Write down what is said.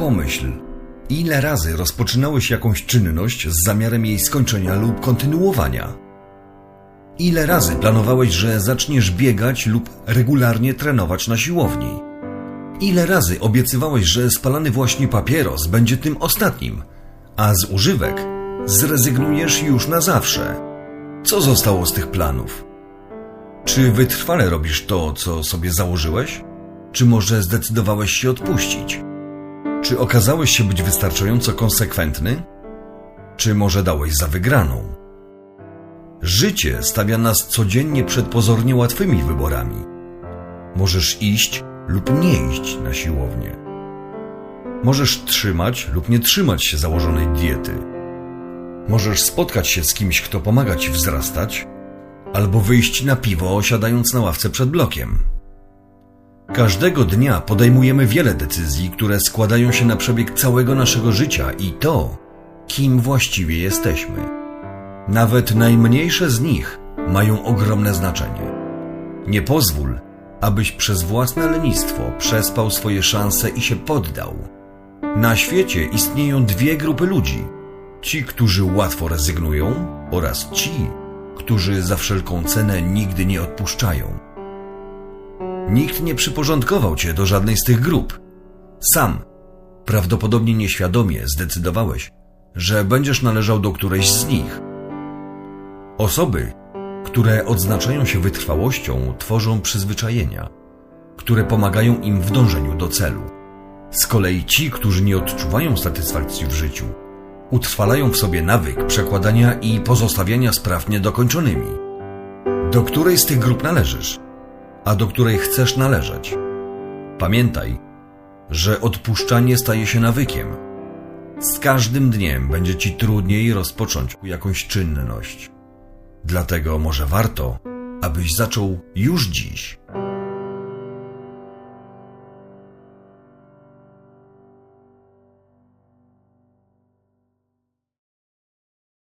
Pomyśl, ile razy rozpoczynałeś jakąś czynność z zamiarem jej skończenia lub kontynuowania? Ile razy planowałeś, że zaczniesz biegać lub regularnie trenować na siłowni? Ile razy obiecywałeś, że spalany właśnie papieros będzie tym ostatnim, a z używek zrezygnujesz już na zawsze? Co zostało z tych planów? Czy wytrwale robisz to, co sobie założyłeś? Czy może zdecydowałeś się odpuścić? Czy okazałeś się być wystarczająco konsekwentny? Czy może dałeś za wygraną? Życie stawia nas codziennie przed pozornie łatwymi wyborami. Możesz iść lub nie iść na siłownię. Możesz trzymać lub nie trzymać się założonej diety. Możesz spotkać się z kimś, kto pomaga ci wzrastać, albo wyjść na piwo, siadając na ławce przed blokiem. Każdego dnia podejmujemy wiele decyzji, które składają się na przebieg całego naszego życia i to, kim właściwie jesteśmy. Nawet najmniejsze z nich mają ogromne znaczenie. Nie pozwól, abyś przez własne lenistwo przespał swoje szanse i się poddał. Na świecie istnieją dwie grupy ludzi: ci, którzy łatwo rezygnują, oraz ci, którzy za wszelką cenę nigdy nie odpuszczają. Nikt nie przyporządkował cię do żadnej z tych grup. Sam, prawdopodobnie nieświadomie, zdecydowałeś, że będziesz należał do którejś z nich. Osoby, które odznaczają się wytrwałością, tworzą przyzwyczajenia, które pomagają im w dążeniu do celu. Z kolei ci, którzy nie odczuwają satysfakcji w życiu, utrwalają w sobie nawyk przekładania i pozostawiania spraw niedokończonymi. Do której z tych grup należysz, a do której chcesz należeć? Pamiętaj, że odpuszczanie staje się nawykiem. Z każdym dniem będzie ci trudniej rozpocząć jakąś czynność. Dlatego może warto, abyś zaczął już dziś.